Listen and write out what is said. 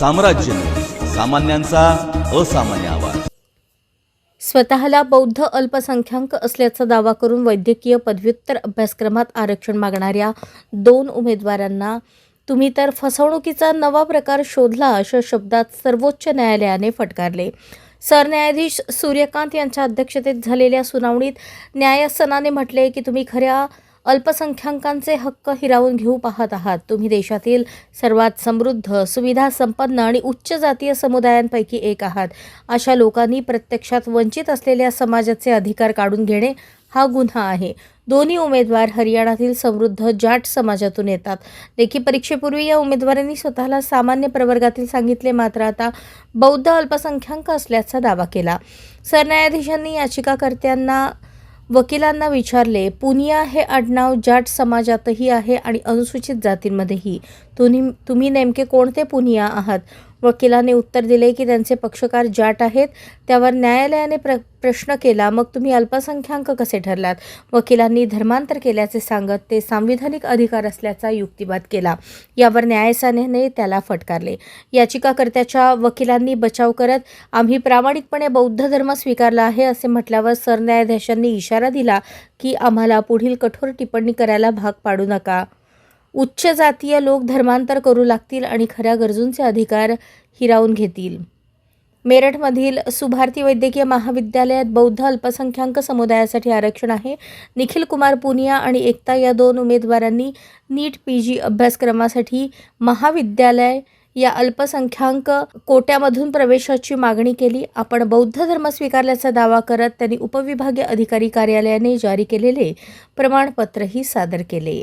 साम्राज्य सामान्यांचा असामान्य आवाज. स्वतःला बौद्ध अल्पसंख्याक असल्याचा दावा करून वैद्यकीय पदव्युत्तर अभ्यासक्रमात आरक्षण मागणाऱ्या दोन उमेदवारांना तुम्ही तर फसवणुकीचा नवा प्रकार शोधला अशा शब्दात सर्वोच्च न्यायालयाने फटकारले. सरन्यायाधीश सूर्यकांत यांच्या अध्यक्षतेत झालेल्या सुनावणीत न्यायासनाने म्हटले की तुम्ही खऱ्या अल्पसंख्याकांचे हक्क हिरावून घेऊ पाहत आहात. तुम्ही देशातील सर्वात समृद्ध सुविधा संपन्न आणि उच्च जातीय समुदायांपैकी एक आहात. अशा लोकांनी प्रत्यक्षात वंचित असलेल्या समाजाचे अधिकार काढून घेणे हा गुन्हा आहे. दोन्ही उमेदवार हरियाणातील समृद्ध जाट समाजातून येतात. लेखी परीक्षेपूर्वी या उमेदवारांनी स्वतःला सामान्य प्रवर्गातील सांगितले मात्र आता बौद्ध अल्पसंख्याक असल्याचा दावा केला. सरन्यायाधीशांनी याचिकाकर्त्यांना वकिलांना विचारले पुनिया हे आडनाव जाट समाजातही आहे आणि अनुसूचित जातींमध्येही. तुम्ही तुम्ही नेमके कोणते पुनिया आहात? वकिलाने उत्तर दिले की त्यांचे पक्षकार जाट आहेत त्यावर न्यायालयाने प्र प्रश्न केला मग तुम्ही अल्पसंख्याक कसे ठरलात? वकिलांनी धर्मांतर केल्याचे सांगत ते सांविधानिक अधिकार असल्याचा युक्तिवाद केला. यावर न्यायस्थानाने त्याला फटकारले. याचिकाकर्त्याच्या वकिलांनी बचाव करत आम्ही प्रामाणिकपणे बौद्ध धर्म स्वीकारला आहे असे म्हटल्यावर सरन्यायाधीशांनी इशारा दिला की आम्हाला पुढील कठोर टिप्पणी करायला भाग पाडू नका. उच्च जातीय लोक धर्मांतर करू लागतील आणि खऱ्या गरजूंचे अधिकार हिरावून घेतील. मेरठमधील सुभारती वैद्यकीय महाविद्यालयात बौद्ध अल्पसंख्याक समुदायासाठी आरक्षण आहे. निखिल कुमार पुनिया आणि एकता या दोन उमेदवारांनी नीट पी जी अभ्यासक्रमासाठी महाविद्यालय या अल्पसंख्याक कोट्यामधून प्रवेशाची मागणी केली. आपण बौद्ध धर्म स्वीकारल्याचा दावा करत त्यांनी उपविभागीय अधिकारी कार्यालयाने जारी केलेले प्रमाणपत्रही सादर केले.